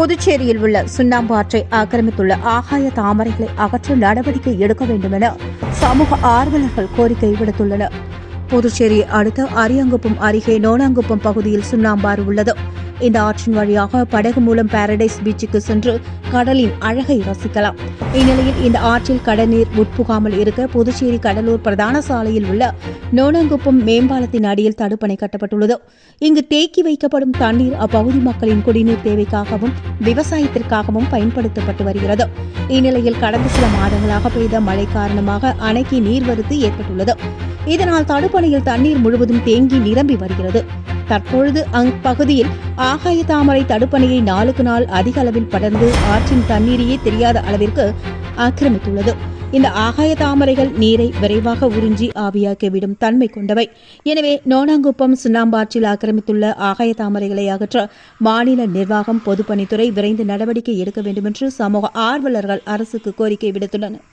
புதுச்சேரியில் உள்ள சுண்ணாம்பு ஆற்றை ஆக்கிரமித்துள்ள ஆகாய தாமரைகளை அகற்ற நடவடிக்கை எடுக்க வேண்டும் என சமூக ஆர்வலர்கள் கோரிக்கை விடுத்துள்ளனர். புதுச்சேரியை அடுத்த அரியாங்குப்பம் அருகே நோனாங்குப்பம் பகுதியில் சுண்ணாம்பாறு உள்ளது. இந்த ஆற்றின் வழியாக படகு மூலம் பாரடைஸ் பீச்சுக்கு சென்று கடலின் அழகை ரசிக்கலாம். இந்நிலையில் இந்த ஆற்றில் கடல்நீர் உட்புகாமல் இருக்க புதுச்சேரி கடலூர் பிரதான சாலையில் உள்ள நோனங்குப்பம் மேம்பாலத்தின் அடியில் தடுப்பணை கட்டப்பட்டுள்ளது. இங்கு தேக்கி வைக்கப்படும் தண்ணீர் அப்பகுதி மக்களின் குடிநீர் தேவைக்காகவும் விவசாயத்திற்காகவும் பயன்படுத்தப்பட்டு வருகிறது. இந்நிலையில் கடந்த சில மாதங்களாக பெய்த மழை காரணமாக அணைக்கு நீர்வரத்து ஏற்பட்டுள்ளது. இதனால் தடுப்பணையில் தண்ணீர் முழுவதும் தேங்கி நிரம்பி வருகிறது. தற்பொழுது அங் பகுதியில் ஆகாய தாமரை தடுப்பணையை நாளுக்கு நாள் அதிக அளவில் படர்ந்து ஆற்றின் தண்ணீரையே தெரியாத அளவிற்கு ஆக்கிரமித்துள்ளது. இந்த ஆகாய தாமரைகள் நீரை விரைவாக உறிஞ்சி ஆவியாக்கிவிடும் தன்மை கொண்டவை. எனவே நோனாங்குப்பம் சுண்ணாம்பாற்றில் ஆக்கிரமித்துள்ள ஆகாய தாமரைகளை அகற்ற மாநில நிர்வாகம் பொதுப்பணித்துறை விரைந்து நடவடிக்கை எடுக்க வேண்டுமென்று சமூக ஆர்வலர்கள் அரசுக்கு கோரிக்கை விடுத்துள்ளனர்.